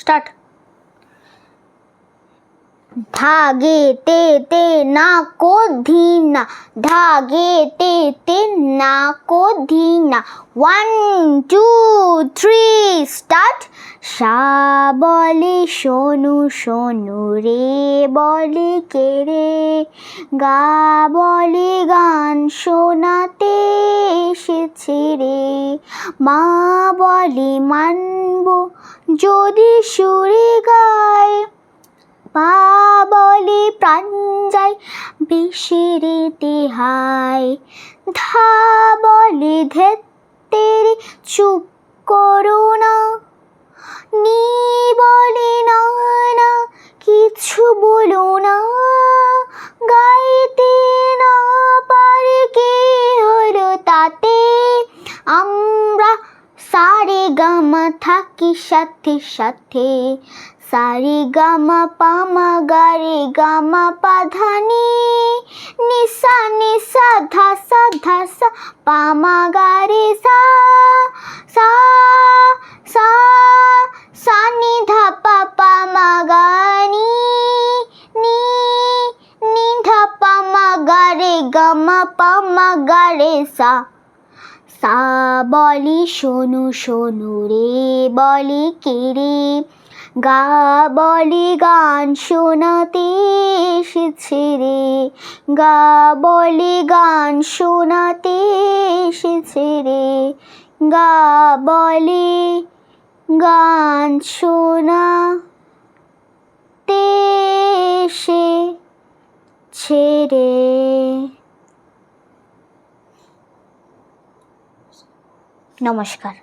Start. ধাগে তে তে না কো ধিনা ধাগে তে তে না কো ধিনা ওয়ান টু থ্রি স্টার্ট সা বলে শোনু শোনু রে বলে কে রে? গা বলে গান শোনাতে এসেছে রে। মা বলে মানব যদি সুরে গায় পা বলে প্রাণ যায়, বেশিরে দেহায়। ধা বলে ধেত্তেরে চুপ করো না নি বলে না না কিছু বলো না। গাইতে না পারে কে হলো তাতে? আমরা সারে গামা থাকি সাথে সাথে সারে গামা পামা গারে গামা পাধানি নিসা নিসা ধাসা ধাসা পামা গারে সা সা সা সা নি ধা পা পামা গানি নি নি ধা পামা গারে গামা পামা গারে সা সা বলি শোনু শোনু রে, বলি কে রে? গা বলি গান শোনাতে এসেছে রে। গা বলি গান শোনাতে এসেছে রে। গা বলি গান শোনাতে এসেছে রে। নমস্কার।